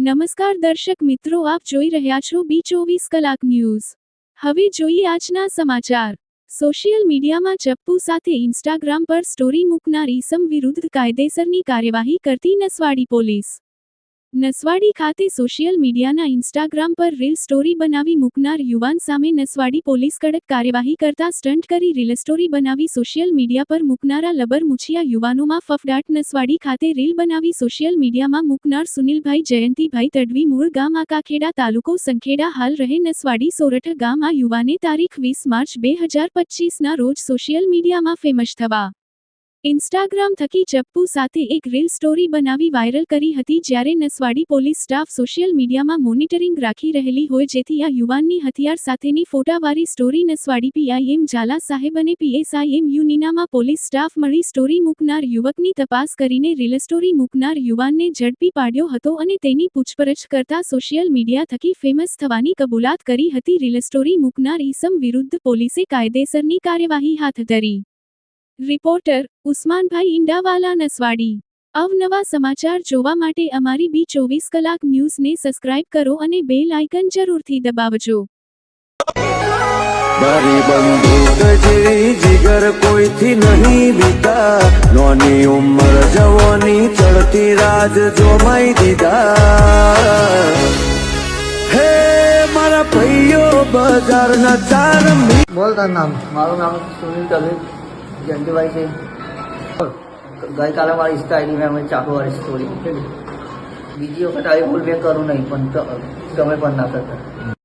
નમસ્કાર દર્શક મિત્રો, આપ જોઈ રહ્યા છો બી ચોવીસ કલાક ન્યૂઝ. હવે જોઈએ આજના સમાચાર. સોશિયલ મીડિયામાં ચપ્પુ સાથે ઇન્સ્ટાગ્રામ પર સ્ટોરી મૂકનાર ઈસમ વિરુદ્ધ કાયદેસરની કાર્યવાહી કરતી નસવાડી પોલીસ. નસવાડી ખાતે સોશિયલ મીડિયાના ઇન્સ્ટાગ્રામ પર રીલ સ્ટોરી બનાવી મૂકનાર યુવાન સામે નસવાડી પોલીસ કડક કાર્યવાહી કરતા સ્ટન્ટ કરી રીલ સ્ટોરી બનાવી સોશિયલ મીડિયા પર મૂકનારા લબર મુછિયા યુવાનોમાં ફફડાટ. નસવાડી ખાતે રીલ બનાવી સોશિયલ મીડિયામાં મૂકનાર સુનિલભાઈ જયંતિભાઈ તડવી મૂળ ગામ આકાખેડા તાલુકો સંખેડા હાલ રહે નસવાડી સોરઠ ગામ. આ યુવાને તારીખ વીસ માર્ચ બે હજાર પચીસના રોજ સોશિયલ મીડિયામાં ફેમસ થવા ઇન્સ્ટાગ્રામ થકી ચપ્પુ સાથે એક રીલ સ્ટોરી બનાવી વાયરલ કરી હતી જ્યારે નસવાડી પોલીસ સ્ટાફ સોશિયલ મીડિયામાં મોનિટરિંગ રાખી રહેલી હોય જેથી આ યુવાનની હથિયાર સાથેની ફોટાવાળી story Naswadi PI M Zala saheb અને પીએસઆઈએમ યુનિનામાં પોલીસ સ્ટાફ મળી સ્ટોરી મૂકનાર યુવકની તપાસ કરીને રીલ સ્ટોરી મૂકનાર યુવાનને ઝડપી પાડ્યો હતો અને તેની પૂછપરછ કરતા સોશિયલ મીડિયા થકી ફેમસ થવાની કબૂલાત કરી હતી. રીલ સ્ટોરી મૂકનાર ઈસમ વિરુદ્ધ પોલીસે કાયદેસરની કાર્યવાહી હાથ ધરી. રિપોર્ટર ઉસ્માનભાઈ ઇંડાવાલા નસવાડી. અવનવા સમાચાર જોવા માટે અમારી બી ચોવીસ કલાક ન્યૂઝને સબસ્ક્રાઇબ કરો અને બેલ આઇકન જરૂરથી દબાવજો. મારી બંદૂક જેવી જીગર કોઈથી નહીં બીતા. નોની ઉંમર જવાની ચડતી રાજ જોમાઈ દીધા. હે મારા ભાઈઓ બજારના ચાર બોલતા નામ. મારું નામ સુનિલ તલે જયંતિભાઈ છે. ગઈકાલે મારી ઇન્સ્ટા મેં અમે ચાકુવાળી સ્ટોરી બીજી વખત આવી ભૂલ મેં કરું નહીં, પણ તમે પણ ના કરતા.